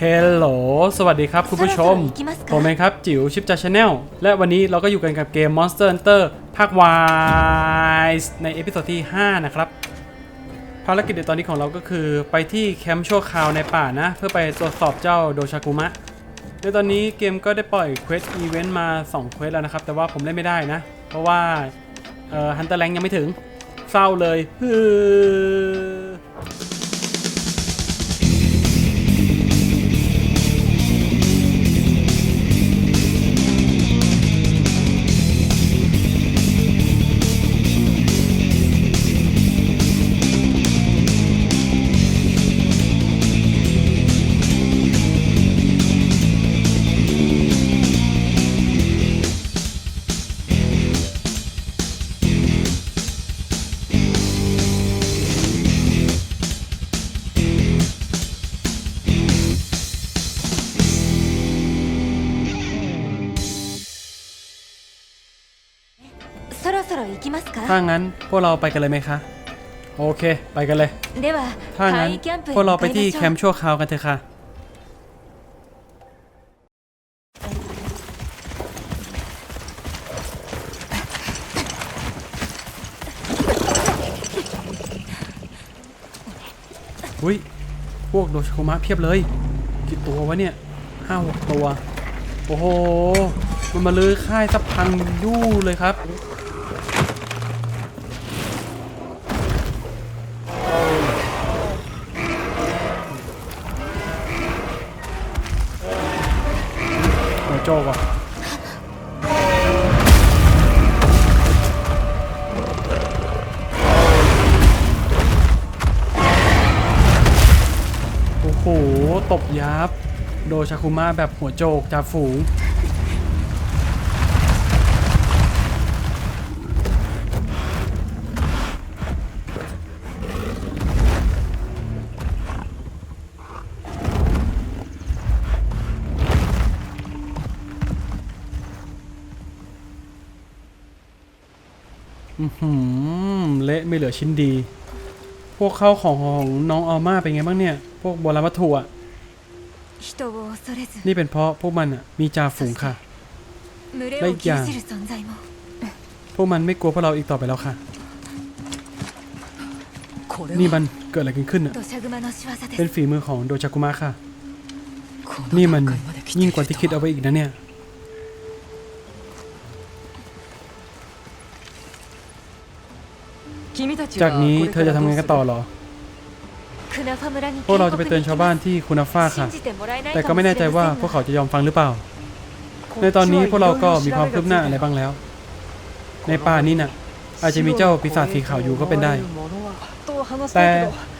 เฮลโหล สวัสดีครับคุณผู้ชม ผมเองครับ จิ๋วชิปจ่าชาแนล และวันนี้เราก็อยู่กันกับเกม Monster Hunter ภาควายในเอพิโซดที่ 5 นะครับ ภารกิจในตอนนี้ของเราก็คือ ไปที่แคมป์ชั่วคราวในป่านะ เพื่อไปตรวจสอบเจ้าโดชากุมะ ในตอนนี้เกมก็ได้ปล่อยเควสอีเวนต์มา2เควสแล้วนะครับ แต่ว่าผมเล่นไม่ได้นะ เพราะว่าฮันเตอร์แลงยังไม่ถึง เศร้าเลยฮืองั้นพวกเราไปกันเลยไหมคะ โอเค ไปกันเลย では ถ้างั้ 簡 น 易キャンプ พวก へ เรา 向 ไป かい ที่ まし แค ょ ม う ป์ชั่วคราวกันเถอะค่ะ อุ้ย พวกโดชโคมะเพียบเลย กี่ตัววะเนี่ยห้าหกตัว โอ้โห มันมาลื้อค่ายสับพังยู่เลยครับ ตบยับ โดชาคุมาแบบหัวโจกจาฝูง เละไม่เหลือชิ้นดี พวกเข้าของของน้องออมาเป็นไงบ้างเนี่ย พวกโบราณวัตถุอะ นี่เป็นเพราะพวกมันมีจ่าฝูงค่ะ และอีกอย่าง พวกมันไม่กลัวพวกเราอีกต่อไปแล้วค่ะ นี่มันเกิดอะไรขึ้นเป็นฝีมือของโดชากุมะค่ะ นี่มันยิ่งกว่าที่คิดเอาไว้อีกนะเนี่ยจากนี้เธอจะทำงานกันต่อหรอ พวกเราจะไปเตือนชาวบ้านที่คุณาฟ่าค่ะ แต่ก็ไม่แน่ใจว่าพวกเขาจะยอมฟังหรือเปล่า ในตอนนี้พวกเราก็มีความคืบหน้าอะไรบ้างแล้ว ในป่านี้น่ะ อาจจะมีเจ้าปีศาจสีขาวอยู่ก็เป็นได้ แต่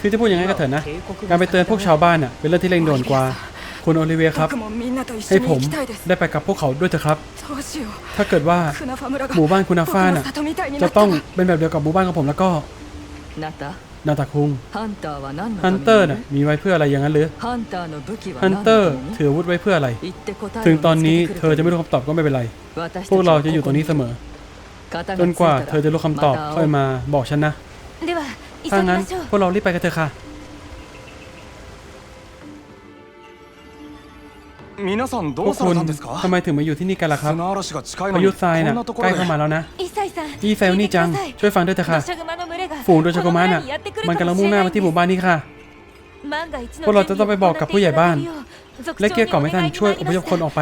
คือจะพูดยังไงก็เถอะนะ การไปเตือนพวกชาวบ้านน่ะเป็นเรื่องที่เร่งด่วนกว่า คุณโอลิเวียครับ ให้ผมได้ไปกับพวกเขาด้วยเถอะครับ ถ้าเกิดว่าหมู่บ้านคุณาฟ่าน่ะจะต้องเป็นแบบเดียวกับหมู่บ้านของผมแล้วก็ นาตาคุงฮันเตอร์น่ะมีไว้เพื่ออะไรอย่างนั้นหรือฮันเตอร์ถืออาวุธไว้เพื่ออะไร ถึงตอนนี้เธอจะไม่รู้คำตอบก็ไม่เป็นไร พวกเราจะอยู่ตรงนี้เสมอ จนกว่าเธอจะรู้คำตอบค่อยมาบอกฉันนะ ถ้างั้นพวกเรารีบไปกันเถอะค่ะ พวกคุณทำไมถึงมาอยู่ที่นี่กันล่ะครับพายุทรายน่ะใกล้เข้ามาแล้วนะอีไซลนี่จัง ช่วยฟังด้วยเถอะค่ะ ฝูงโดชโกมันอะ มันกำลังมุ่งหน้ามาที่หมู่บ้านนี้ค่ะ พวกเราจะต้องไปบอกกับผู้ใหญ่บ้าน และเกลี้ยกล่อมให้ท่านช่วยอพยพคนออกไป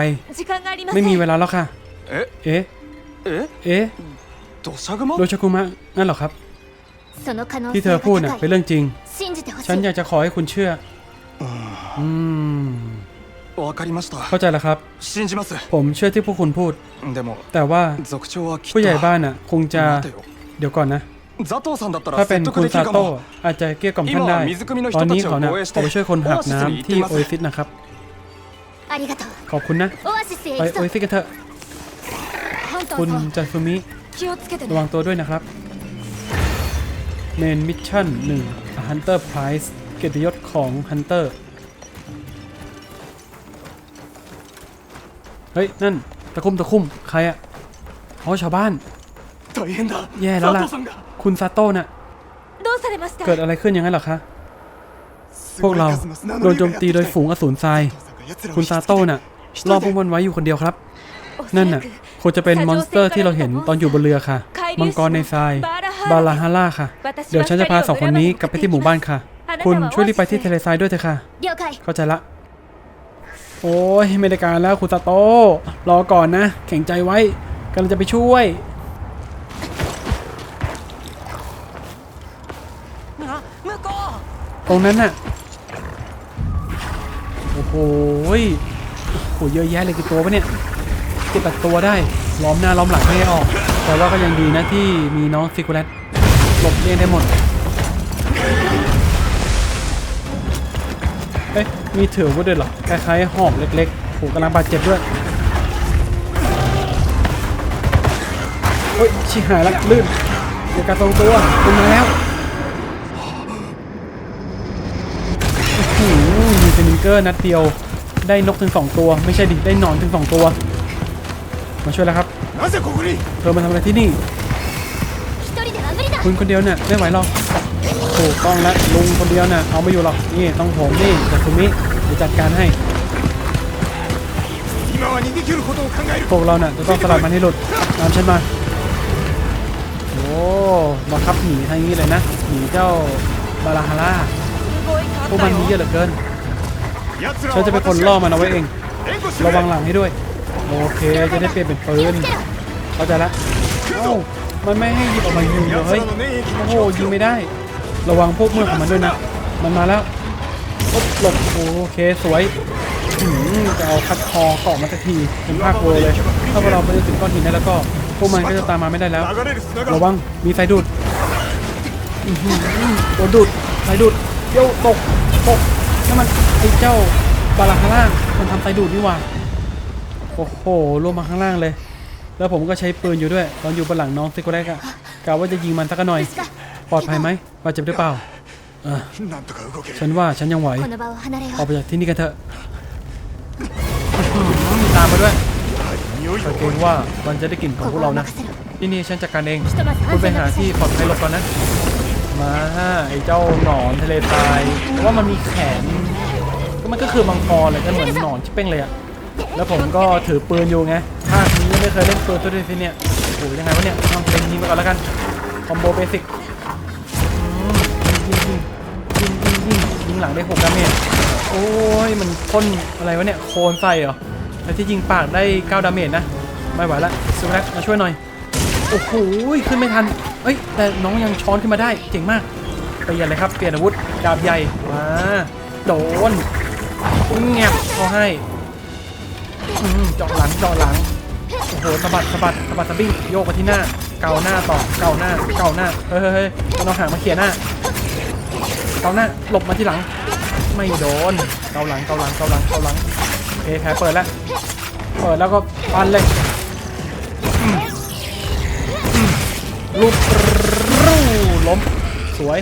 ไม่มีเวลาแล้วค่ะ เอ๊ะ เอ๊ะ เอ๊ะโดชโกมะนั่นหรอครับ ที่เธอพูดน่ะเป็นเรื่องจริง ฉันอยากจะขอให้คุณเชื่อ อืม เข้าใจแล้วครับ ผมเชื่อที่พวกคุณพูด แต่ว่าผู้ใหญ่บ้านน่ะ คงจะ เดี๋ยวก่อนนะ ถ้าเป็นคุณซาโตะอาจจะเกลี้ยกล่อมท่านได้ ตอนนี้เขานะเขาไปช่วยคนหักน้ำที่โอเอซิสนะครับ ขอบคุณนะ ไปโอเอซิสกันเถอะ คุณจันซูมิ ระวังตัวด้วยนะครับ เมนมิชชั่นหนึ่งฮันเตอร์ไพรส์เกียรติยศของฮันเตอร์ เฮ้ย นั่น ตะคุ่มตะคุ่มใครอะอ๋อชาวบ้าน แย่แล้วล่ะ คุณซาโต้น่ะ เกิดอะไรขึ้นอย่างไรหรอคะ พวกเราโดนโจมตีโดยฝูงอสูรทราย คุณซาโต้น่ะรอพวกมันไว้อยู่คนเดียวครับ นั่นน่ะคงจะเป็นมอนสเตอร์ที่เราเห็นตอนอยู่บนเรือค่ะ มังกรในทราย บาลาฮาร่าค่ะ เดี๋ยวฉันจะพาสองคนนี้กลับไปที่หมู่บ้านค่ะ คุณช่วยรีบไปที่ทะเลทรายด้วยเถอะค่ะ เข้าใจละ โอ้ยไม่ได้การแล้วคุณตาโตรอก่อนนะ แข็งใจไว้กำลังจะไปช่วยตรงนั้นน่ะ โอ้โหโหเยอะแยะเลยกี่ตัววะเนี่ยเก็บตัดตัวได้ ล้อมหน้าล้อมหลังไม่ได้ออก แต่ว่าก็ยังดีนะที่มีน้องซิกูเลตหลบเลี่ยงได้หมด มีถือวุธด้วยหรอคล้ายๆหอกเล็กๆผมกำลังบาดเจ็บด้วยโอ้ยชิหายละลื่นเดี๋กระตรงตัวคุณมาแล้วมีเซนิงเกอร์นัดเดียวได้นกถึงสองตัว ไม่ใช่ดิได้หนอนถึงสองตัว มาช่วยแล้วครับเธอมาทำอะไรที่นี่ คุณคนเดียวเนี่ยไม่ไหวหรอก ถูกต้องแล้วลุงคนเดียวนะ่ะเอาไม่อยู่หรอกนี่ต้องผมนี่จากคุณมิจะจัดการให้พวกเราเนะ่ะจะต้องสลัดมันให้หลุดตามฉันมาโอ้มาขับหนีทางนี้เลยนะหนีเจ้าบาลาฮาร่าพวกมันมีเยอะเหลือเกินฉันจะเป็นคนล่อมันเอาไว้เองระวังหลังให้ด้วย โอเคจะได้เปลี่ยนเป็นปืนเข้าใจละมันไม่ให้ยิงออกมายิงเลยโอ้ยิงไม่ได้ ระวังพวกเมื่อของมันด้วยนะ มันมาแล้วปุ๊บหลบโอเคสวยจะเอาคัดคอเกาะมาสักทีเป็นภาคโวเลย ถ้าเราไปถึงก้อนหินได้แล้วก็ พวกมันก็จะตามมาไม่ได้แล้ว ระวังมีสายดูดโดนดูดสายดูดเดี๋ยวตกตกนั่มันไอ้เจ้าบาลาคางล่างมันทำสายดูดนี่ว่าโอ้โหลงมาข้างล่างเลย แล้วผมก็ใช้ปืนอยู่ด้วย ตอนอยู่บนหลังน้องซิโกเล็กอะกะว่าจะยิงมันสักหน่อย ปลอดภัยไหมบาดเจ็บหรือเปล่าฉันว่าฉันยังไหวออกไปจากที่นี่กันเถอะตามมาด้วยฉันเกรงว่ามันจะได้กลิ่นของพวกเรานะที่นี่ฉันจัดการเองคุณไปหาที่ปลอดภัยหลบก่อนนะมาไอ้เจ้าหนอนทะเลทรายว่ามันมีแขนก็มันก็คือมังกรเลยก็เหมือนหนอนชิเป้งเลยอะแล้วผมก็ถือปืนอยู่ไงภาคนี้ไม่เคยเล่นปืนตัวนี้เนี่ยโอ้ยยังไงวะเนี่ยลองเล่นนี้มาก่อนแล้วกันคอมโบเบสิก ยิงยิงยิงยิงยิงหลังได้หกดาเมจโอ้ยมันพ่นอะไรวะเนี่ยโคลนใส่เหรอแล้วที่ยิงปากได้9ดาเมจนะไม่ไหวละซูรักมาช่วยหน่อยโอ้โหขึ้นไม่ทันเอ้ยแต่น้องยังช้อนขึ้นมาได้เจ๋งมากเปลี่ยนเลยครับเปลี่ยนอาวุธดาบใหญ่มาโดนเงียบเขาให้อืมเจาะหลังเจาะหลังโอ้โหสะบัดสะบัดสะบัดสะบิ้งโยกไปที่หน้า เกาหน้าต่อเกาหน้าเกาหน้าเฮ้ยเฮ้ยเฮ้ยเอาหางมาเขี่ยหน้า กาหน้าหลบมาที่หลัง ไม่โดน เกาหลัง เกาหลัง เกาหลัง เกาหลังโอเคแผลเปิดแล้ว เปิดแล้วก็ฟันเลยลูกรูล้ม สวย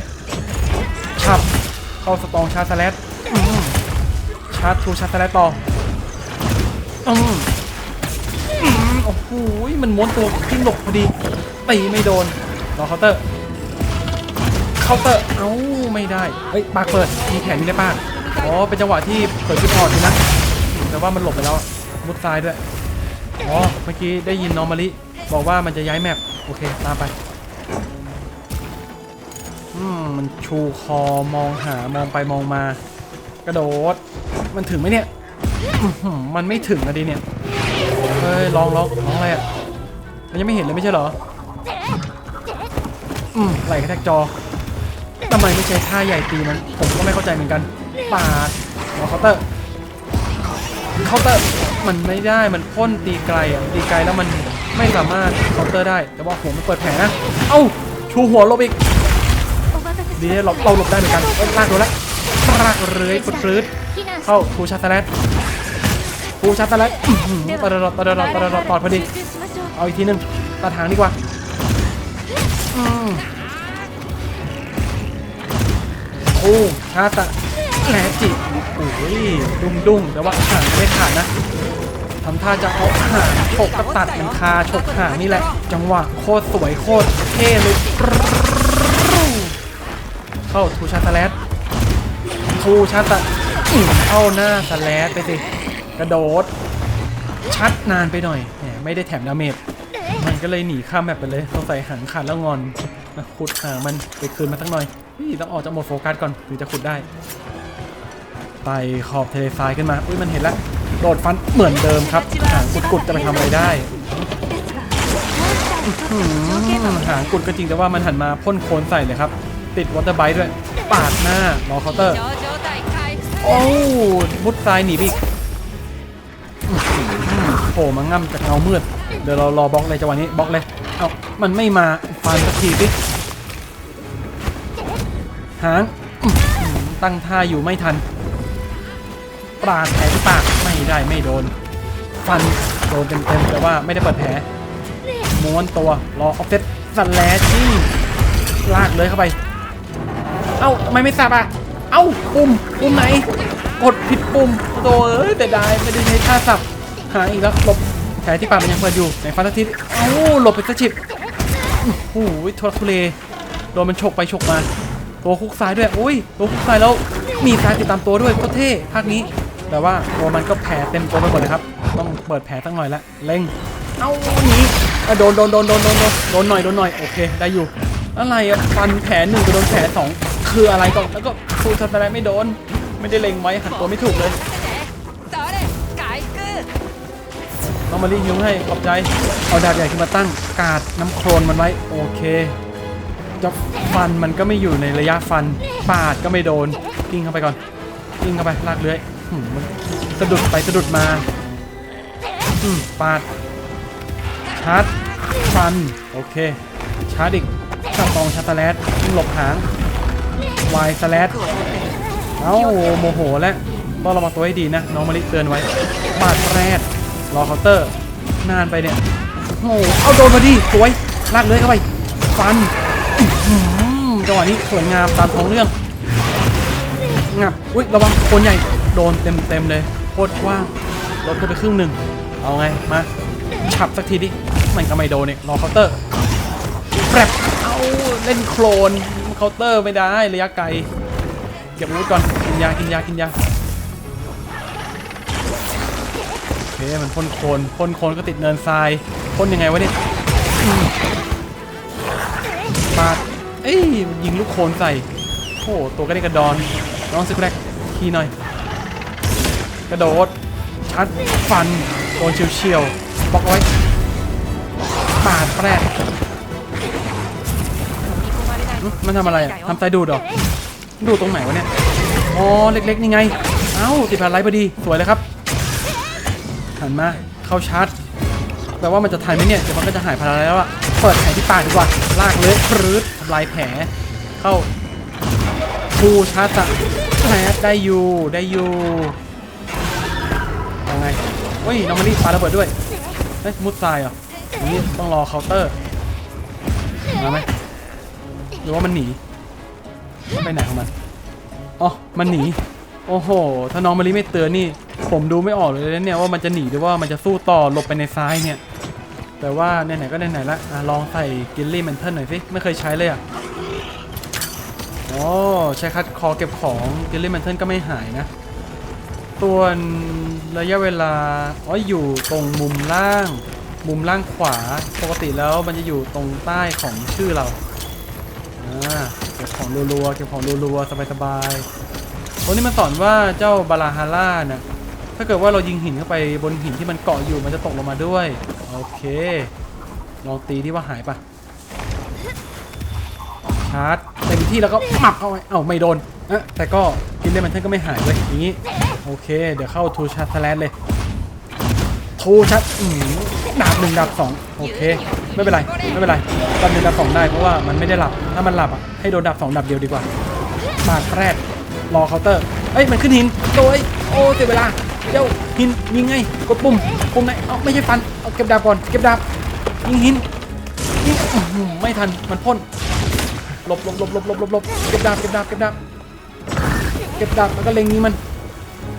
ฉับ เข้าสตองชาร์จสแลตชาร์จทูชาร์จสแลตต่ออืมอืมโอ้โหมันม้วนตัวทิ้งหลบพอดีตีไม่โดนรอเคาน์เตอร์ เคาน์เตอร์ เอ้าไม่ได้ เฮ้ยปากเปิด มีแขนมีได้ปากอ๋อ เป็นจังหวะที่เปิดจุดอ่อนดีนะ แต่ว่ามันหลบไปแล้ว มุดซ้ายด้วย อ๋อ เมื่อกี้ได้ยินน้องมะลิบอกว่ามันจะย้ายแมป โอเค ตามไป อืม มันชูคอมองหามองไปมองมา กระโดด มันถึงไหมเนี่ย มันไม่ถึงนะดิเนี่ย เฮ้ยลองลองลองอะไรอะ มันยังไม่เห็นเลยไม่ใช่เหรอ อืมไหลกระแทกจอ ทำไมไม่ใช้ท่าใหญ่ตีมัน ผมก็ไม่เข้าใจเหมือนกันปาดเคาน์เตอร์เคาน์เตอร์มันไม่ได้มันพ่นตีไกลอะตีไกลแล้วมันไม่สามารถเคาน์เตอร์ได้ แต่ว่าหัวม่เปิดแผลนะ เอ้าชูหัวลบอีกดีเราเราหลบได้เหมือนกันลากโดนแล้วลากเรือยฟื้ดเข้าทูชาตแลตทูชาตแลตตระดตระดตรอดตอดพอดีเอาอีกทีหนึ่งตัดหางดีกว่า อืมโอ้ชาตะแหนจิโอ้ยดุ้งดุ้งแต่ว่าหางไม่ขาดนะทำท่าจะเอาหางฉกกระตัดมันคาฉกหางนี่แหละ จังหวะโคตรสวยโคตรเท่เลยเข้าทูชาตะแลทูชาตะเข้าหน้าสแลดไปสิกระโดด ชัดนานไปหน่อยแหมไม่ได้แถมดาเมจมันก็เลยหนีข้ามแบบไปเลยสงสัยหางขาดแล้วงอนขุดหางมันไปคืนมาสักหน่อย นี่ต้องออกจากโหมดโฟกัสก่อนถึงจะขุดได้ไปขอบทะเลทรายขึ้นมาอุ้ยมันเห็นแล้วโดดฟันเหมือนเดิมครับหางกุดกุดจะไปทำอะไรได้หางกุดก็จริงแต่ว่ามันหันมาพ่นโคลนใส่เลยครับ ติดวอเตอร์ไบค์ด้วย ปาดหน้ารอเคาน์เตอร์ โอ้มุดทรายหนีไปอีกโผล่มาง่ำจากเงามืด เดี๋ยวเรารอบล็อกเลยจังหวะนี้บล็อกเลย เอ้ามันไม่มาฟันสักทีสิ หาง ตั้งท่าอยู่ไม่ทัน ปราดแผลที่ปากไม่ได้ไม่โดน ฟันโดนเต็มๆแต่ว่าไม่ได้เปิดแผลม้วนตัวรอออฟเซตสแลชชิ่งลากเลยเข้าไป เอ้าทำไมไม่สับอะ เอ้า ปุ่ม ปุ่มไหน กดผิดปุ่มโดเอ้ยแต่ได้ไม่ได้ใช้ท่าสับ หาอีกแล้วหลบแผลที่ปากมันยังเปิดอยู่ในฟันทิศเอ้าหลบไปซะฉิบโอ้โหทุลักทุเลโดนมันฉกไปฉกมา ตัวคุกซ้ายด้วยอุ้ยตัวคุกซ้ายแล้วมีซ้ายติดตามตัวด้วยก็เท่ภาคนี้ แต่ว่าตัวมันก็แผลเต็มตัวไปหมดเลยครับ ต้องเปิดแผลตั้งหน่อยละเล็งเอาหนี้โดนโดนโดนโดนโดนโดนหน่อยโดนหน่อยโอเคได้อยู่ อะไรอะฟันแผลหนึ่งไปโดนแผลสองคืออะไรก่อนแล้วก็ฟูทันอะไรไม่โดน ไม่ได้เล็งไว้หันตัวไม่ถูกเลยต้องมารีฮิวให้ขอบใจเอาดาบใหญ่ขึ้นมาตั้งกาดน้ำโคลนมันไว้โอเค จะฟันมันก็ไม่อยู่ในระยะฟันปาดก็ไม่โดนกิ้งเข้าไปก่อนกิ้งเข้าไปลากเลื้อยมันสะดุดไปสะดุดมาอืมปาดชาร์จฟันโอเคชาร์จอีกสตองชาร์จสแลดหลบหางวายสแลดเอ้าโมโหแล้วต้องระวังตัวให้ดีนะ น้องมะลิเตือนไว้บาดแรดรอเคาน์เตอร์นานไปเนี่ยโอ้เอาโดนมาดิสวยลากเลยเข้าไปฟัน จังหวะนี้สวยงามตามท้องเรื่องงับอุ้ยระวังคนใหญ่โดนเต็มเต็มเลยโคตรกว้างลดขึ้นไปครึ่งหนึ่งเอาไงมาฉับสักทีดิมันก็ไม่โดนเนี่ยรอเคาน์เตอร์แปรบเอาเล่นโคลนเคาน์เตอร์ไม่ได้ระยะไกลเก็บอาวุธก่อนกินยากินยากินยาโอเคมันพ่นโคลนพ่นโคลนก็ติดเนินทรายพ่นยังไงวะเนี่ยปาด เอ้ยมันยิงลูกโคลนใส่โอ้โหตัวก็ได้กระดอนน้องซิกแรกคีย์หน่อย กระโดดชัดฟันโดนเฉียวๆบล็อกไว้ปาดแปรดหึมันทำอะไรอะทำไซดูดหรอ ดูตรงไหนวะเนี่ย อ๋อ เล็กๆ นี่ไง เอ้าติดผ่านไลท์พอดี สวยเลยครับ หันมา เข้าชาร์จ แต่ว่ามันจะทันไหมเนี่ยเดี๋ยวมันก็จะหายพลังแล้วอะเปิดแผลที่ปากดีกว่าลากเลยปรื้ดทำลายแผลเข้าทูชาร์จอะแผลได้อยู่ได้อยู่เอาไงเฮ้ยน้องมารีปาระเบิดด้วยเฮ้ยมุดทรายเหรอนนี้ต้องรอเคาน์เตอร์มาไหมหรือว่ามันหนีไปไหนของมันอ๋อมันหนีโอ้โห ถ้าน้องมารีไม่เตือนนี่ ผมดูไม่ออกเลยนะเนี่ยว่ามันจะหนีหรือว่ามันจะสู้ต่อหลบไปในซ้ายเนี่ย แต่ว่าไหนๆก็ไหนๆละอะลองใส่กิลลี่แมนเทิลหน่อยสิไม่เคยใช้เลยอะโอ๋อใช้คัดคอเก็บของกิลลี่แมนเทิลก็ไม่หายนะส่วนระยะเวลาอ๋ออยู่ตรงมุมล่าง มุมล่างขวาปกติแล้วมันจะอยู่ตรงใต้ของชื่อเราอ่าเก็บของรัวๆเก็บของรัวๆสบายๆตรงนี้มันสอนว่าเจ้าบาลาฮาร่านะ ถ้าเกิดว่าเรายิงหินเข้าไปบนหินที่มันเกาะอยู่มันจะตกลงมาด้วย โอเค ลองตีที่ว่าหายปะชาร์จเต็มที่แล้วก็หมับเข้าไปเอ้าไม่โดนเอะแต่ก็กินได้มันท่านก็ไม่หายเลยอย่างนี้ โอเค เดี๋ยวเข้าทูชาร์จแลนเลยทูชัดอืมดาบหนึ่งดาบสองโอเค ไม่เป็นไร ไม่เป็นไรดาบหนึ่งดาบสองได้เพราะว่ามันไม่ได้หลับ ถ้ามันหลับอะให้โดนดาบสองดาบเดียวดีกว่าบาแรกรอเคาน์เตอร์ เอ้ยมันขึ้นหินโดยโอ้เสียเวลา เดี๋ยวหินยิงไงกดปุ่มปุ่มไหนเอ้าไม่ใช่ฟันเอาเก็บดาบก่อนเก็บดาบยิงหินยิงหือไม่ทันมันพ่นหลบหลบหลบหลบหลบหลบหลบเก็บดาบเก็บดาบเก็บดาบเก็บดาบแล้วก็เล็งยิงมัน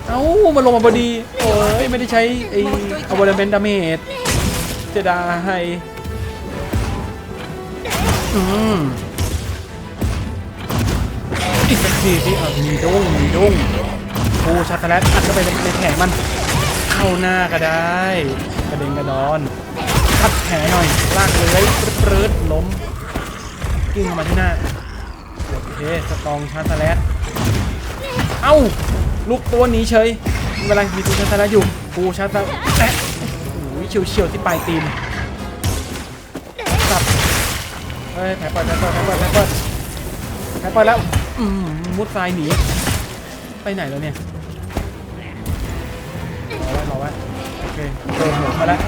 เอ้ามันลงมาพอดีโอ้ยไม่ได้ใช้ไอ้อวอร์เมนดาเมจเจดาให้อืมอีกสักทีสิอ่มีดงมีดง ทูชาร์ตแลตอัดเข้าไปในในแผลมัน เข้าหน้าก็ได้ กระเด็นกระดอนทัดแผลหน่อยลากเลยปรืดล้มกิ้งเข้ามาที่หน้าโอเคสตองชาร์ตแลตเอ้าลูกตัวหนีเฉยเวลามีตูชาร์ตแลตอยู่กูชาร์ตแลตโอ้ยเฉียวเฉียวที่ปลายตีนกลับเฮ้ยแผลเปิดแผลเปิดแผลเปิดแผลเปิดแผลเปิดแล้วมมุดทรายหนีไปไหนแล้วเนี่ย เคเติมหมดมาแล้ว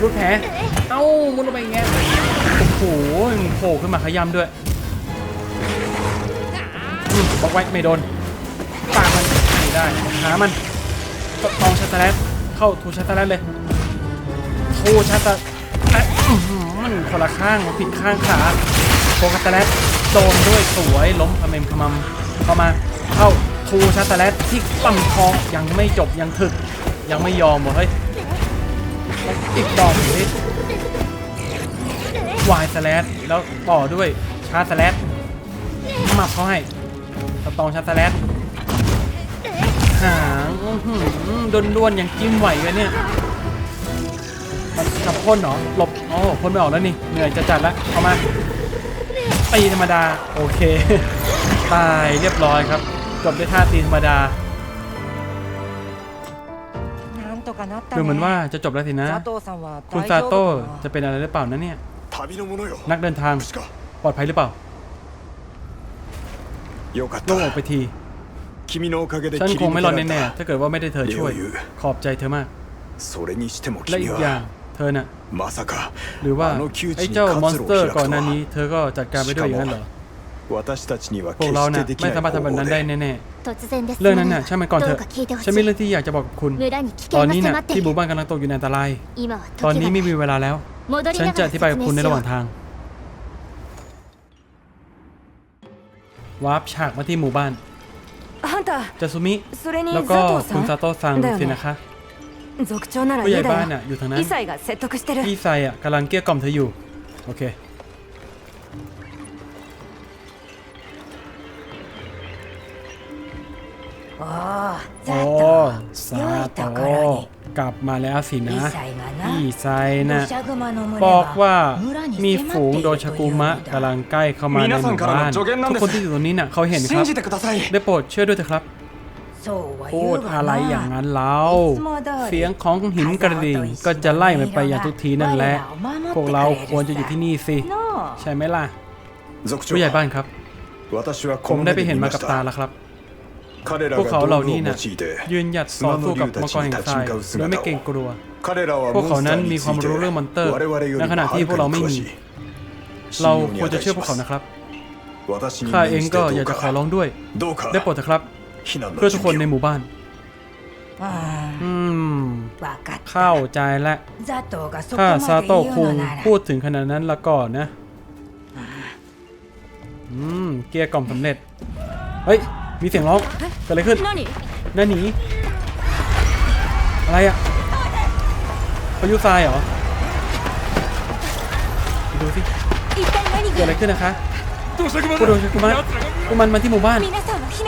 รูดแผลเอ้ามุดลงไปอย่างเงี้ยโอ้โหโผล่ขึ้นมาขย้ำด้วยบล็อกไว้ไม่โดนปากมันไม่ได้หามันตตองชาตาแลตเข้าทูชาตาแลตเลยทูชาตาแลตอื้อหือมันคนละข้างผิดข้างขาโคคาตาแลตโดนด้วยสวยล้มพะเมมพมัมเข้ามาเข้าทูชาตาแลตที่ลำคอยังไม่จบยังถึก ยังไม่ยอมบอกเฮ้ยอีกดอกหนึ่งดิวายสแลดแล้วต่อด้วยชาร์สแลดมาเขาให้สตองชาร์สแลดหางอื้อหือดนด้วนอย่างจิ้มไหวกันเนี่ยมันกับพ่นเหรอหลบโอ๋อพ่นไม่ออกแล้วนี่เหนื่อยจะจัดแล้วเอามาตีธรรมดา โอเค ตายเรียบร้อยครับ จบด้วยท่าตีธรรมดา ดูเหมือนว่าจะจบแล้วสินะ คุณซาโต้จะเป็นอะไรหรือเปล่านะเนี่ย นักเดินทางปลอดภัยหรือเปล่าโล่งออกไปที ฉันคงไม่รอดแน่ๆ ถ้าเกิดว่าไม่ได้เธอช่วย ขอบใจเธอมาก และอีกอย่างเธอน่ะ หรือว่าไอ้เจ้ามอนสเตอร์ก่อนหน้านี้ เธอก็จัดการไปด้วยอย่างนั้นเหรอ 私たちには พว 決 กเรา し น่ะ てでき ไม่ ない สามารถทำแบบ 方 นั้น 法 ได้ で แน่ 突然です ๆ เรื่องนั้นน่ะช่างมันก่อนเถ どう อะ か聞いてほし ฉันมี い เรื่องที่อยากจะบอกกับคุณ 村に危 ตอน 険 นี้ が น่ะ 迫って ที่ い หมู่ る บ้านกำลังตกอยู่ในอันตราย 今は ตอน 時 นี้ が ไม่ ない มีเวลาแล้ว 戻り ฉัน なが จะ ら อ 説 ธิบายกับ 明 คุณใน し ระห よ ว่าง う ทาง วาร์ปฉากมาที่หมู่บ้าน あんた จาซุมิ それに แล้ว 佐 ก็ 藤 คุณ さ ซาน โต้ซัง だよ สิ ね นะคะ 族長なら ผู้ い ใหญ่ いだ บ้าน よ น่ะอยู่ทางนั้น イサイが説得してる พี่ไซอ่ะกำลังเกลี้ยกล่อมเธออยู่ โอเค โอ้โอ้ซาโตะกลับมาแล้วสินะอีไซนะบอกว่ามีฝูงโดชากุมะกำลังใกล้เข้ามาในหมู่บ้านทุกคนที่อยู่ตรงนี้น่ะเขาเห็นครับได้โปรดเชื่อด้วยเถอะครับพูดอะไรอย่างนั้นเล่าเสียงของหินกระดิ่งก็จะไล่มันไปอย่างทุกทีนั่นแหละ พวกเราควรจะอยู่ที่นี่สิ ใช่ไหมล่ะผู้ใหญ่บ้านครับ ผมได้ไปเห็นมากับตาแล้วครับ พวกเขาเหล่านี้นะยืนหยัดสอสู้กับมังกรแห่งทรายโดยไม่เกรงกลัว พวกเขานั้นมีความรู้เรื่องมอนเตอร์ในขณะที่พวกเราไม่มี เราควรจะเชื่อพวกเขานะครับข้าเองก็อยากจะขอร้องด้วย ได้โปรดเถอะครับ เพื่อทุกคนในหมู่บ้านอืมเข้าใจแล้วถ้าซาโตะคุงพูดถึงขนาดนั้นละก่อนนะ อืม เกียร์กล่อมสำเร็จ เฮ้ย มีเสียงร้องเกิดอะไรขึ้นนั่นหนีอะไรอะพายุทรายเหรอดูสิเกิดอะไรขึ้นนะคะกูโดนกูมันกูมันมาที่หมู่บ้าน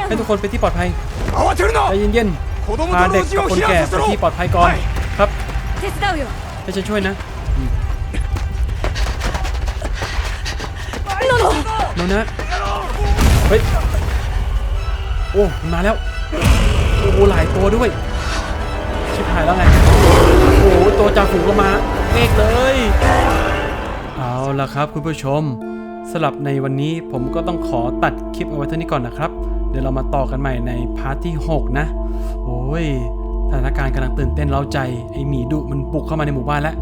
ให้ทุกคนไปที่ปลอดภัยใจเย็นๆพาเด็กกับคนแก่ไปที่ปลอดภัยก่อนครับให้ฉันช่วยนะโนนะเฮ้ย โอ้มันมาแล้ว โอ้โหหลายตัวด้วย ชิบหายแล้วไง โอ้โหตัวจ่าฝูงก็มาเมฆเลย เอาละครับคุณผู้ชมสลับในวันนี้ผมก็ต้องขอตัดคลิปเอาไว้เท่านี้ก่อนนะครับ เดี๋ยวเรามาต่อกันใหม่ในพาร์ทที่ 6 นะ โอ้ยสถานการณ์กำลังตื่นเต้นเร้าใจ ไอหมีดุมันบุกเข้ามาในหมู่บ้านแล้ว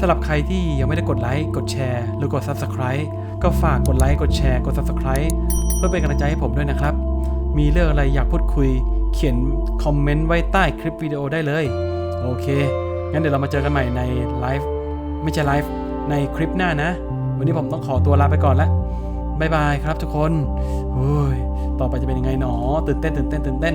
สำหรับใครที่ยังไม่ได้กดไลค์ กดแชร์ หรือกด Subscribe ก็ฝากกดไลค์ กดแชร์ กด Subscribe เพื่อเป็นกำลังใจให้ผมด้วยนะครับ มีเรื่องอะไรอยากพูดคุย เขียนคอมเมนต์ไว้ใต้คลิปวิดีโอได้เลย โอเค งั้นเดี๋ยวเรามาเจอกันใหม่ในไลฟ์ไม่ใช่ไลฟ์ในคลิปหน้านะ วันนี้ผมต้องขอตัวลาไปก่อนละบายบายครับทุกคนโอ้ยต่อไปจะเป็นยังไงหนอตื่นเต้นตื่นเต้นตื่นเต้น